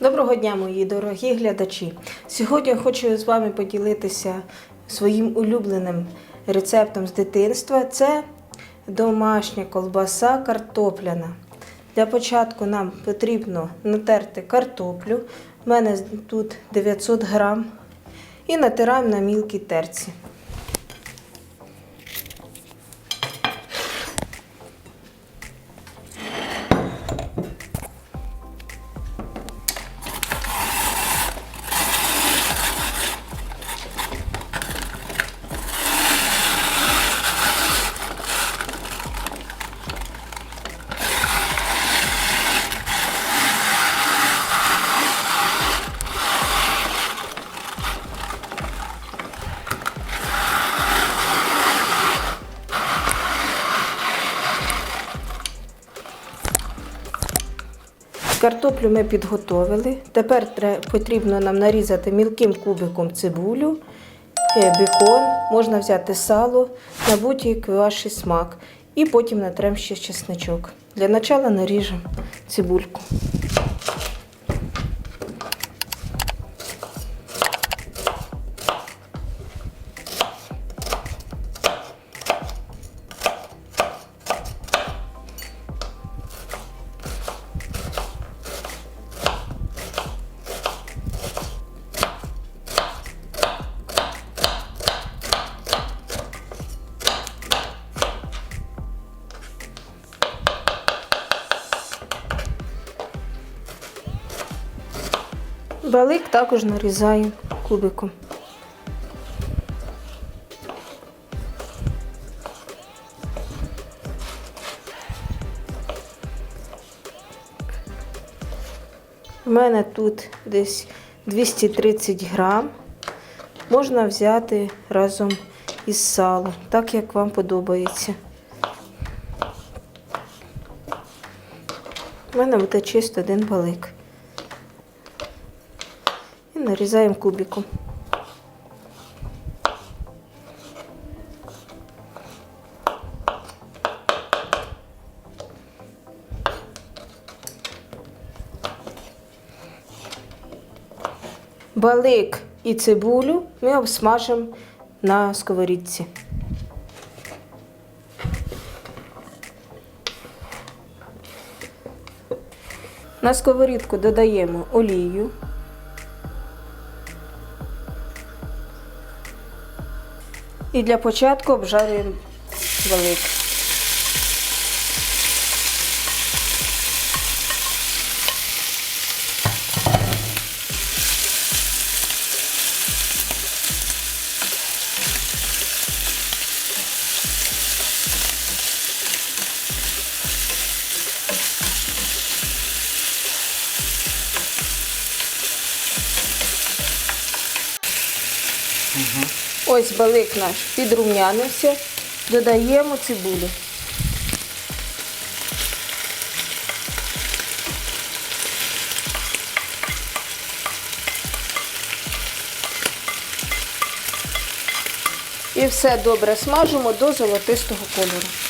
Доброго дня, мої дорогі глядачі. Сьогодні я хочу з вами поділитися своїм улюбленим рецептом з дитинства. Це домашня колбаса картопляна. Для початку нам потрібно натерти картоплю. У мене тут 900 грам. І натираємо на мілкій терці. Картоплю ми підготовили. Тепер потрібно нам нарізати мілким кубиком цибулю, е, бекон, можна взяти сало на будь-який ваш смак. І потім натрем ще чесничок. Для початку наріжемо цибульку. Балик також нарізаємо кубиком. У мене тут десь 230 грам. Можна взяти разом із салом, так як вам подобається. У мене буде чисто один балик. Нарізаємо кубиком. Балик і цибулю ми обсмажимо на сковорідці. На сковорідку додаємо олію. І для початку обжарюємо балик. Ось балик наш підрум'янився, додаємо цибулю. І все добре смажимо до золотистого кольору.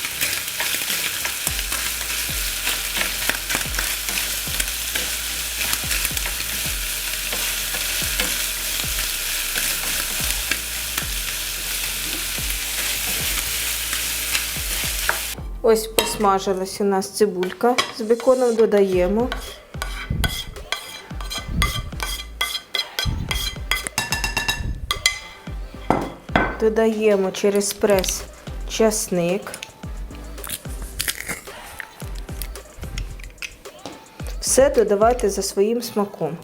Ось посмажилась у нас цибулька з беконом, додаємо. Додаємо через прес часник. Все додавайте за своїм смаком.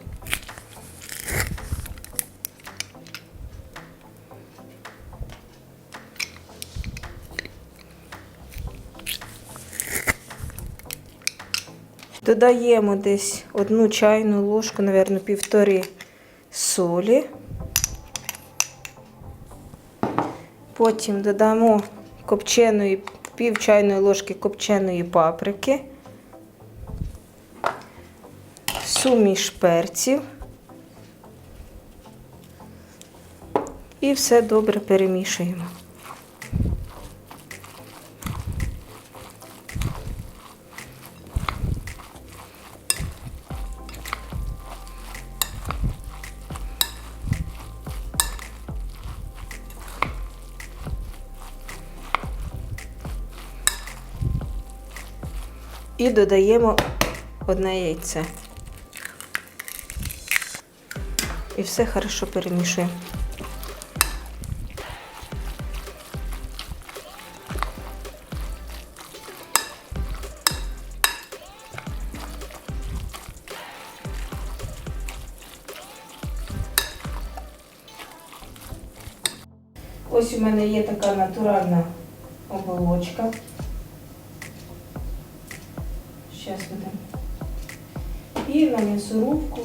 Додаємо десь одну чайну ложку, мабуть, півтори солі. Потім додамо копченої, пів чайної ложки копченої паприки, суміш перців. І все добре перемішуємо. І додаємо одне яйце. І все хорошо перемішуємо. Ось у мене є така натуральна оболочка. Зараз. І на м'ясорубку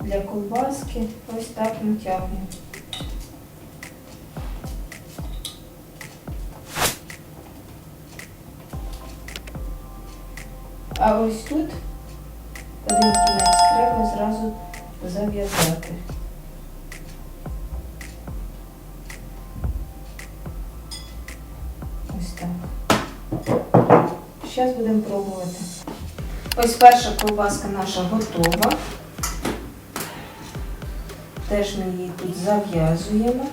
для колбаски ось так натягуємо. А ось тут один кінець треба зразу зав'язати. Ось так. Зараз будемо пробувати. Ось перша ковбаска наша готова. Теж ми її тут зав'язуємо.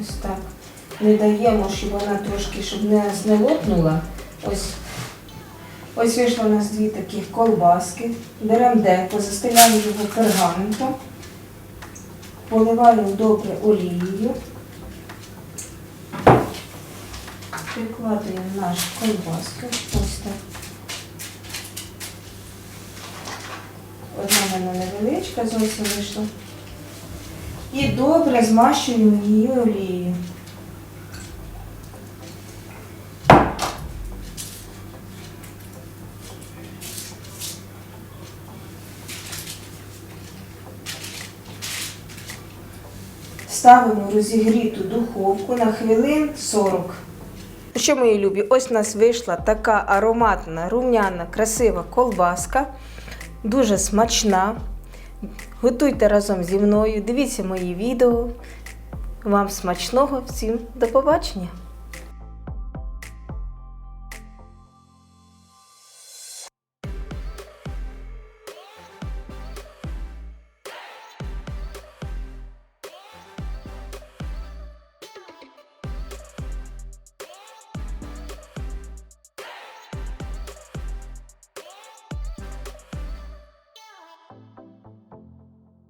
Ось так. Не даємо, щоб вона трошки, щоб не, лопнула. Ось, ось вийшло у нас дві таких колбаски. Беремо деко, застеляємо його пергаментом, поливаємо добре олією. Прикладуємо нашу колбаску. Ось так. Одна в мене невеличка зовсім вийшла. І добре змащуємо її олією. Ставимо розігріту духовку на хвилин 40. Що, мої любі, ось у нас вийшла така ароматна, рум'яна, красива колбаска, дуже смачна. Готуйте разом зі мною, дивіться мої відео. Вам смачного, всім до побачення!